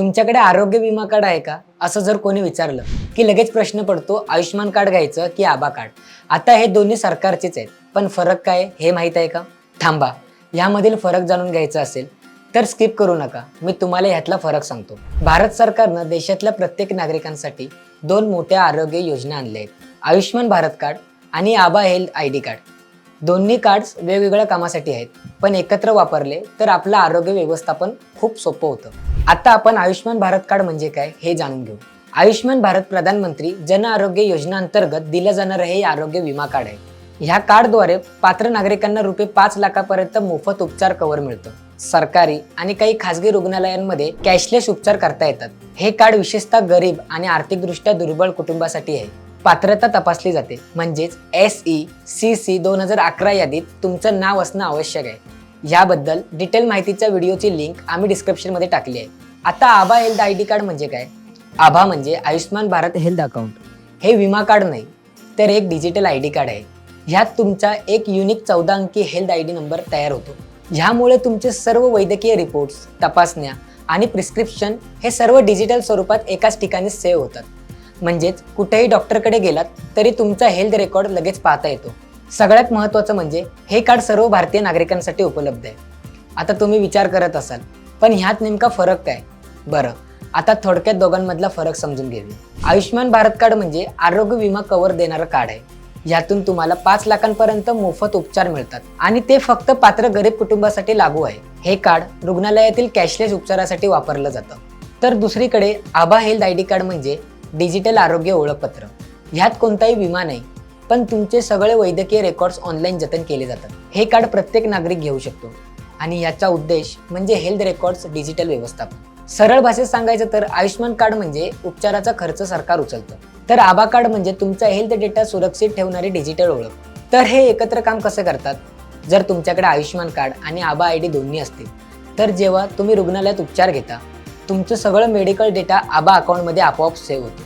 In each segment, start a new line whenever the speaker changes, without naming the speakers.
तुमच्याकडे आरोग्य विमा कार्ड आहे का? असं जर कोणी विचारलं की लगेच प्रश्न पडतो आयुष्यमान कार्ड घ्यायचं की आबा कार्ड? आता हे दोन्ही सरकारचेच आहेत. पण फरक काय? हे माहीत आहे का? थांबा. ह्यामधील फरक जाणून घ्यायचा असेल तर स्किप करू नका. मी तुम्हाला ह्यातला फरक सांगतो. भारत सरकारनं देशातल्या प्रत्येक नागरिकांसाठी दोन मोठ्या आरोग्य योजना आणल्या आहेत. आयुष्यमान भारत कार्ड आणि ABHA health I D card. दोन्ही कार्ड्स वेगवेगळ्या कामासाठी आहेत. पण एकत्र वापरले तर आपलं आरोग्य व्यवस्थापन खूप सोपं होतं. आता आपण आयुष्यमान भारत कार्ड म्हणजे काय हे जाणून घेऊ. आयुष्यमान भारत प्रधानमंत्री जन आरोग्य योजना अंतर्गत दिलं जाणारं हे आरोग्य विमा कार्ड आहे. ह्या कार्डद्वारे पात्र नागरिकांना रुपये पाच लाखापर्यंत मोफत उपचार कव्हर मिळतं. सरकारी आणि काही खासगी रुग्णालयांमध्ये कॅशलेस उपचार करता येतात. हे कार्ड विशेषतः गरीब आणि आर्थिकदृष्ट्या दुर्बल कुटुंबासाठी आहे. पात्रता तपासली जाते. म्हणजेच एस ई सी सी दोन हजार अकरा यादीत तुमचं नाव असणं आवश्यक आहे. याबद्दल डिटेल माहितीच्या व्हिडिओची लिंक आम्ही डिस्क्रिप्शनमध्ये टाकली आहे. आता आभा हेल्थ आय डी कार्ड म्हणजे काय? आभा म्हणजे आयुष्यमान भारत हेल्थ अकाउंट हे विमा कार्ड नाही तर एक डिजिटल आय डी कार्ड आहे. ह्यात तुमचा एक युनिक चौदा अंकी हेल्थ आय डी नंबर तयार होतो. ह्यामुळे तुमचे सर्व वैद्यकीय रिपोर्ट्स तपासण्या आणि प्रिस्क्रिप्शन हे सर्व डिजिटल स्वरूपात एकाच ठिकाणी सेव्ह होतात. म्हणजेच कुठेही डॉक्टरकडे गेलात तरी तुमचा हेल्थ रेकॉर्ड लगेच पाहता येतो. सगळ्यात महत्त्वाचं म्हणजे हे कार्ड सर्व भारतीय नागरिकांसाठी उपलब्ध आहे. आता तुम्ही विचार करत असाल पण ह्यात नेमका फरक काय? बरं आता थोडक्यात दोघांमधला फरक समजून घेऊया. आयुष्यमान भारत कार्ड म्हणजे आरोग्य विमा कव्हर देणारं कार्ड आहे. यातून तुम्हाला पाच लाखांपर्यंत मोफत उपचार मिळतात. आणि ते फक्त पात्र गरीब कुटुंबासाठी लागू आहे. हे कार्ड रुग्णालयातील कॅशलेस उपचारासाठी वापरलं जातं. तर दुसरीकडे आभा हेल्थ आय डी कार्ड म्हणजे डिजिटल आरोग्य ओळखपत्र. ह्यात कोणताही विमा नाही पण तुमचे सगळे वैद्यकीय रेकॉर्ड्स ऑनलाईन जतन केले जातात. हे कार्ड प्रत्येक नागरिक घेऊ शकतो. आणि याचा उद्देश म्हणजे हेल्थ रेकॉर्ड्स डिजिटल व्यवस्थापन. सरळ भाषेत सांगायचं तर आयुष्यमान कार्ड म्हणजे उपचाराचा खर्च सरकार उचलतं. तर आबा कार्ड म्हणजे तुमचा हेल्थ डेटा सुरक्षित ठेवणारी डिजिटल ओळख. तर हे एकत्र काम कसं करतात? जर तुमच्याकडे आयुष्यमान कार्ड आणि आबा आय डी दोन्ही असतील तर जेव्हा तुम्ही रुग्णालयात उपचार घेता तुमचं सगळं मेडिकल डेटा आबा अकाउंटमध्ये आपोआप सेव्ह होतो.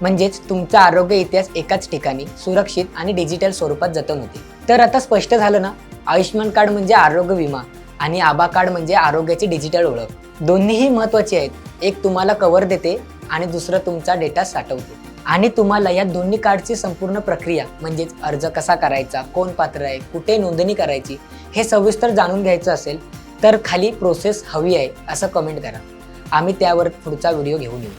म्हणजेच तुमचा आरोग्य इतिहास एकाच ठिकाणी सुरक्षित आणि डिजिटल स्वरूपात जतन होते. तर आता स्पष्ट झालं ना आयुष्यमान कार्ड म्हणजे आरोग्य विमा आणि आबा कार्ड म्हणजे आरोग्याची डिजिटल ओळख. दोन्हीही महत्त्वाची आहेत. एक तुम्हाला कव्हर देते आणि दुसरं तुमचा डेटा साठवते. आणि तुम्हाला या दोन्ही कार्डची संपूर्ण प्रक्रिया म्हणजेच अर्ज कसा करायचा कोण पात्र आहे कुठे नोंदणी करायची हे सविस्तर जाणून घ्यायचं असेल तर खाली प्रोसेस हवी आहे असं कमेंट करा. आम्ही त्यावर पुढचा व्हिडिओ घेऊन येऊ.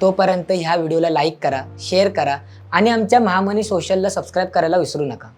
तोपर्यंत ह्या व्हिडिओला लाईक करा शेअर करा आणि आमच्या महामनी सोशलला सबस्क्राईब करायला विसरू नका.